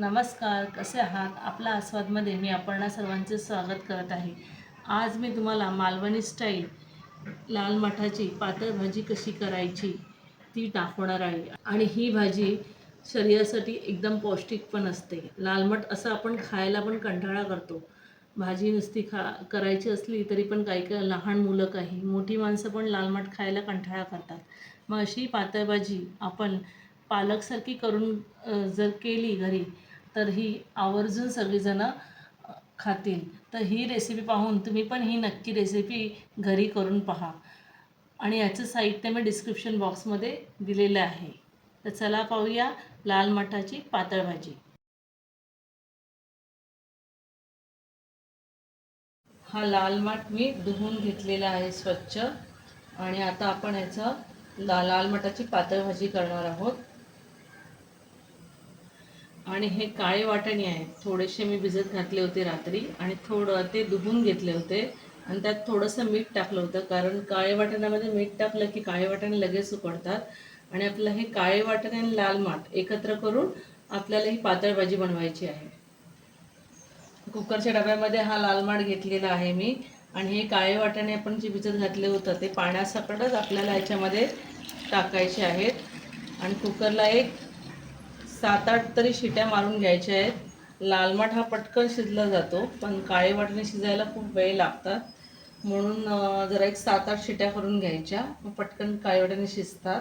नमस्कार कसे आहात? आपला आस्वादमध्ये मी अपर्णा सर्वांचे स्वागत करत आहे. आज मी तुम्हाला मालवणी स्टाईल लाल मठाची पातळ भाजी कशी करायची ती दाखवणार आहे. आणि ही भाजी शरीरासाठी एकदम पौष्टिक पण असते. लालमठ असं आपण खायला पण कंटाळा करतो. भाजी नुसती खा करायची असली तरी पण काही काही लहान मुलं काही मोठी माणसं पण लालमठ खायला कंटाळा करतात. मग अशी पातळ भाजी आपण पालकसारखी करून जर केली घरी तर ही आवर्जून सगळीजणं खातील. तर ही रेसिपी पाहून तुम्ही पण ही नक्की रेसिपी घरी करून पहा. आणि याचं साहित्य मी डिस्क्रिप्शन बॉक्समध्ये दिलेलं आहे. तर चला पाहूया लाल मठाची पातळ भाजी. हा लाल माठ मी धुवून घेतलेला आहे स्वच्छ. आणि आता आपण याचं ला लाल मठाची पातळ भाजी करणार आहोत. आणि हे काळे वाटणी आहे थोडेसे मी भिजत घातले होते रात्री आणि थोडं ते धुवून घेतले होते. आणि त्यात थोडंसं मीठ टाकलं होतं. कारण काळे वाटण्यामध्ये मीठ टाकलं की काळे वाटणे लगेच उकडतात. आणि आपलं हे काळे वाटणे आणि लाल माठ एकत्र करून आपल्याला ही पातळ भाजी बनवायची आहे. कुकरच्या डब्यामध्ये हा लाल माठ घेतलेला आहे मी. आणि हे काळे वाटाणे आपण जे भिजत घातले होतं ते पाण्यासकटच आपल्याला याच्यामध्ये टाकायचे आहेत. आणि कुकरला एक सात आठ तरी शिट्या मारून घ्यायच्या आहेत. लाल माठ हा पटकन शिजला जातो पण काळे वाटणे शिजायला खूप वेळ लागतात. म्हणून जरा एक सात आठ शिट्या करून घ्यायच्या. पटकन काळे वाटणे शिजतात.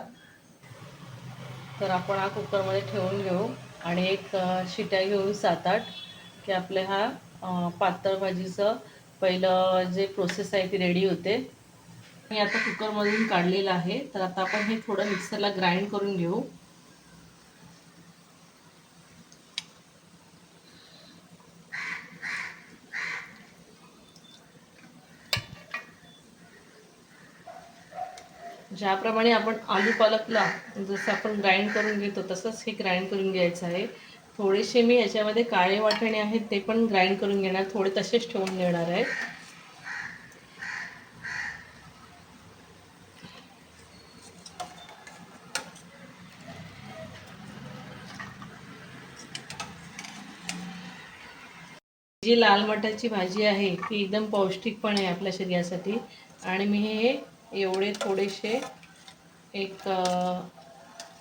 तर आपण हा कुकरमध्ये ठेवून घेऊ आणि एक शिट्या घेऊ सात आठ की आपल्या हा पातळ भाजीचं पहिलं जे प्रोसेस आहे ती रेडी होते. मी आता कुकरमधून काढलेलं आहे. तर आता आपण हे थोडं मिक्सरला ग्राइंड करून घेऊ. ज्याप्रमाणे आपण आलू पालकला जसं आपण ग्राइंड करून घेतो तसंच हे ग्राइंड करून घ्यायचं आहे. थोडेसे मी याच्यामध्ये काळे वाटणे आहेत ते पण ग्राइंड करून घेणार थोडे तसेच ठेवून देणार आहे. जी लाल मटाची भाजी आहे ती एकदम पौष्टिक पण आहे आपल्या शरीरासाठी. आणि मी हे एवढे थोडेसे एक अ,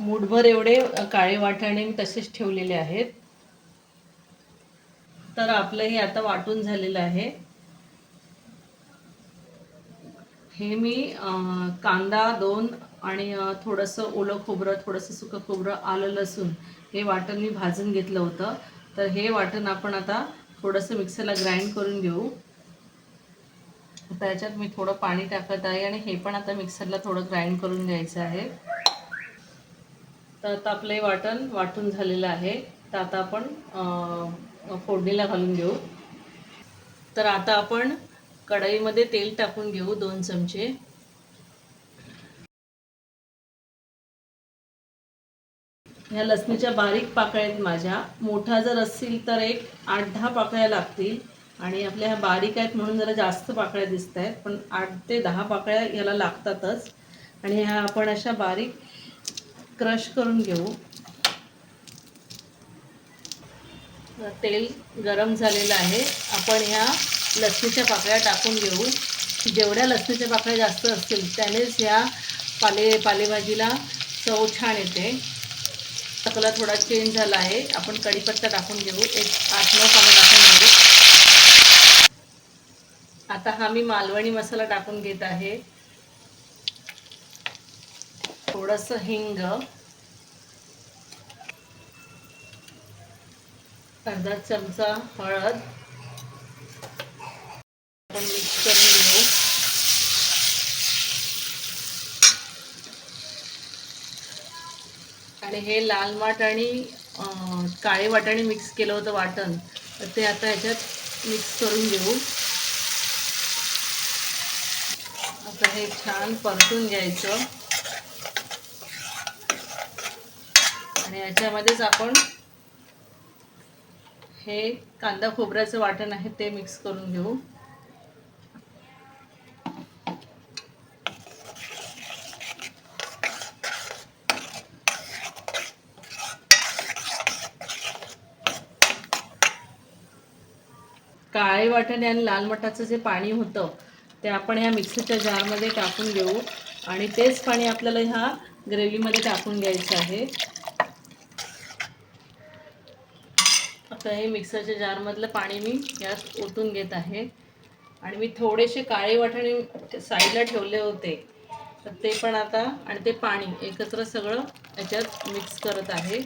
मूठभर एवढे काळे वाटाणे मी तसेच ठेवलेले आहेत. तर आपलं हे आता वाटून झालेलं आहे. हे मी कांदा दोन आणि थोडंसं ओलं खोबरं थोडंसं सुकं खोबरं आलं लसूण हे वाटण मी भाजून घेतलं होतं. तर हे वाटण आपण आता थोडंसं मिक्सरला ग्राइंड करून घेऊ. आता याच्यात मी थोडं पाणी टाकत आहे आणि हे पण आता मिक्सरला थोडं ग्राइंड करून घ्यायचं आहे. तर आता आपलं वाटण वाटून झालेलं आहे. तर आता आपण फोडणीला घालून घेऊ. तर आता आपण कढईमध्ये तेल टाकून घेऊ दोन चमचे. ह्या लसणीच्या बारीक पाकळ्या आहेत माझ्या. मोठा जर असतील तर एक आठ दहा पाकळ्या लागतील. आणि आपल्या ह्या बारीक आहेत म्हणून जरा जास्त पाकळ्या दिसत आहेत पण आठ ते दहा पाकळ्या याला लागतातच. आणि ह्या आपण अशा बारीक क्रश करून घेऊ. तेल गरम झालेलं आहे. आपण ह्या लसणीच्या पाकळ्या टाकून घेऊ. जेवढ्या लसणीच्या पाकळ्या जास्त असतील त्यानेच ह्या पाले पालेभाजीला चव छान येते. कलर थोडा चेंज झाला आहे. आपण कढीपत्ता टाकून घेऊ. एक आठ नऊ पानं टाकून घेऊ. आता हा मी मालवणी मसाला टाकून घेत आहे. थोडंसं हिंग. अर्धा चमचा हळद. आपण मिक्स करून घेऊ. आणि हे लाल माठ आणि काळे वाटाणे मिक्स केलं होतं वाटण. तर ते आता ह्याच्यात मिक्स करून घेऊ आता हे छान परतून घ्यायचं. आणि याच्यामध्येच आपण हे कांदा खोबऱ्याचं वाटण आहे ते मिक्स करून घेऊ. काळे वाटण आणि लाल मठाचं जे पाणी होतं ते आपण ह्या मिक्सरच्या जारमध्ये टाकून घेऊ आणि तेच पाणी आपल्याला ह्या ग्रेव्हीमध्ये टाकून घ्यायचं आहे. आता हे मिक्सरच्या जारमधलं पाणी मी यात ओतून घेत आहे. आणि मी थोडेसे काळे वाटाणे साईडला ठेवले होते. तर ते पण आता आणि ते पाणी एकत्र सगळं याच्यात मिक्स करत आहे.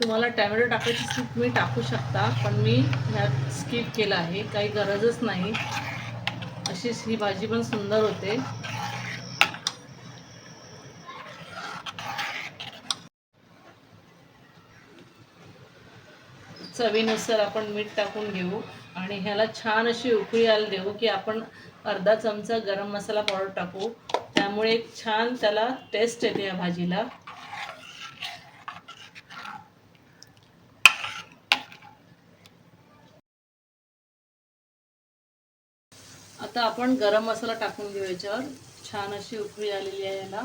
तुम्हाला टॅमॅटो टाकायची स्किप तुम्ही टाकू शकता पण मी ह्यात स्किप केलं आहे. काही गरजच नाही. अशीच ही भाजी पण सुंदर होते. चवीनुसार आपण मीठ टाकून घेऊ आणि ह्याला छान अशी उकळी यायला देऊ की आपण अर्धा चमचा गरम मसाला पावडर टाकू. त्यामुळे एक छान त्याला टेस्ट येते या भाजीला. आता आपण गरम मसाला टाकून घेऊ याच्यावर. छान अशी उकळी आलेली आहे याला.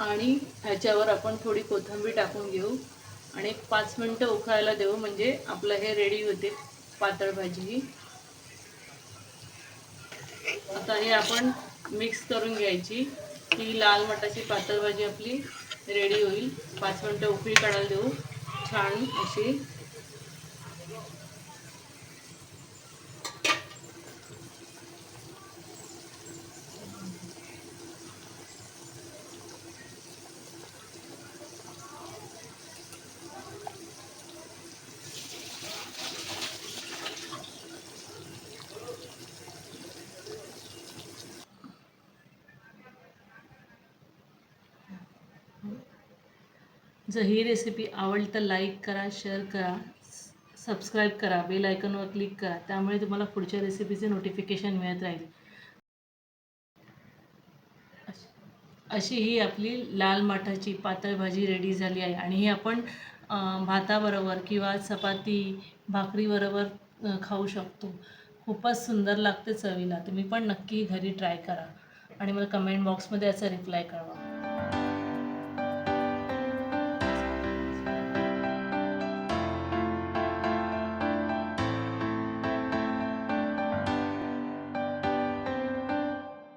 आणि ह्याच्यावर आपण थोडी कोथिंबीर टाकून घेऊ. आणि एक पाच मिनटं उकळायला देऊ म्हणजे आपलं हे रेडी होते पातळ भाजी ही. आता हे आपण मिक्स करून घ्यायची. ही लाल मटाची पातळ भाजी आपली रेडी होईल. पाच मिनटं उकळी काढायला देऊ. छान अशी. जर ही रेसिपी आवडली तर लाईक करा शेअर करा सबस्क्राईब करा बेल आयकॉनवर क्लिक करा. त्यामुळे तुम्हाला पुढच्या रेसिपीचे नोटिफिकेशन मिळत राहील. अशी- ही आपली लाल माठाची पातळ भाजी रेडी झाली आहे. आणि ही आपण भाताबरोबर किंवा चपाती भाकरीबरोबर खाऊ शकतो. खूपच सुंदर लागते चवीला. तुम्ही पण नक्की घरी ट्राय करा. आणि मला कमेंट बॉक्समध्ये याचा रिप्लाय कळवा.